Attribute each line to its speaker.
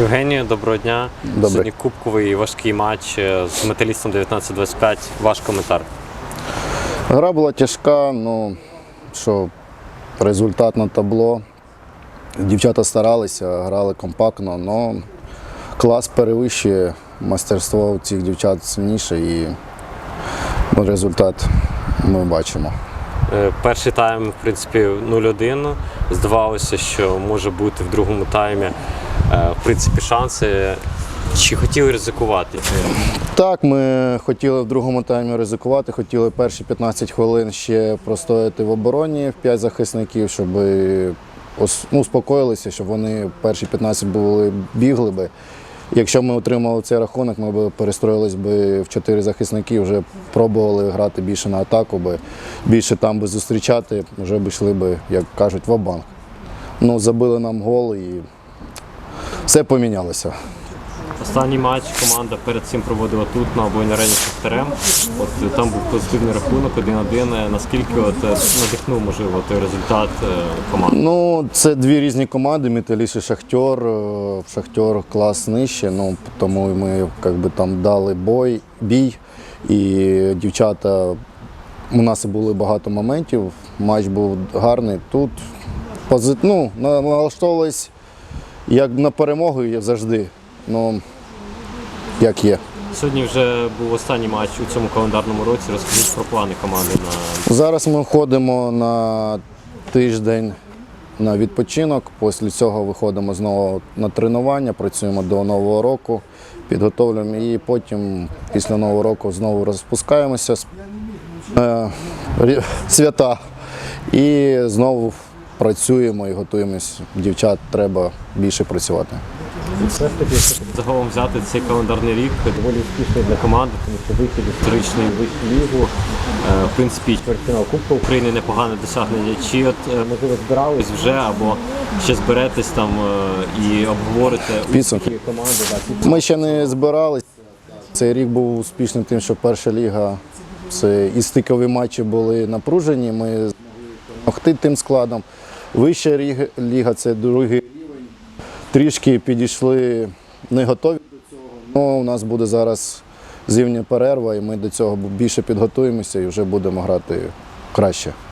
Speaker 1: Євгенію, доброго дня.
Speaker 2: Добрий.
Speaker 1: Сьогодні кубковий важкий матч е, з металістом 19-25. Ваш коментар.
Speaker 2: Гра була тяжка, ну що результат на табло. Дівчата старалися, грали компактно, але клас перевищує мастерство у цих дівчат сильніше і ну, результат ми бачимо.
Speaker 1: Е, Перший тайм, в принципі, 0-1. Здавалося, що може бути в другому таймі в принципі шанси. Чи хотіли ризикувати?
Speaker 2: Так, ми хотіли в другому таймі ризикувати, хотіли перші 15 хвилин ще простояти в обороні в 5 захисників, щоб ну, успокоїлися, щоб вони перші 15 були бігли би. Якщо ми отримали цей рахунок, ми б перестроїлись би в 4 захисники, вже пробували грати більше на атаку, би, більше там би зустрічати, вже б йшли би, як кажуть, в банк Ну, забили нам гол і все помінялося.
Speaker 1: Останній матч команда перед цим проводила тут на обойній арені Шахтарем. От е, там був позитивний рахунок 1-1. Е, Наскільки от е, надихнув можливо той результат команди?
Speaker 2: Ну, це дві різні команди, Металіст і Шахтер. Шахтер клас нижче, ну, тому ми как би, там дали бой, бій. І дівчата, у нас було багато моментів, матч був гарний. Тут позит, ну, на- налаштовувались як на перемогу як завжди. Ну, як є.
Speaker 1: Сьогодні вже був останній матч у цьому календарному році. Розкажіть про плани команди на
Speaker 2: Зараз ми ходимо на тиждень на відпочинок. Після цього виходимо знову на тренування, працюємо до Нового року, підготовлюємо і потім після Нового року знову розпускаємося. Е, Свята. І знову працюємо і готуємось. Дівчат треба більше працювати.
Speaker 1: Все ж таки, загалом взяти цей календарний рік доволі успішний для команди, тому що вихід історичний вищу лігу. Е, В принципі, чвертьфінал Кубка України непогане досягнення. Чи от е, можливо збирались вже або ще зберетесь там е, і обговорите
Speaker 2: Підсумки.
Speaker 1: команди? Да?
Speaker 2: Ми ще не збиралися. Цей рік був успішним тим, що перша ліга це і стикові матчі були напружені. Ми змогли тим складом. Вища ліга це другий рівень. Трішки підійшли не готові до цього. Ну, у нас буде зараз зимня перерва, і ми до цього більше підготуємося і вже будемо грати краще.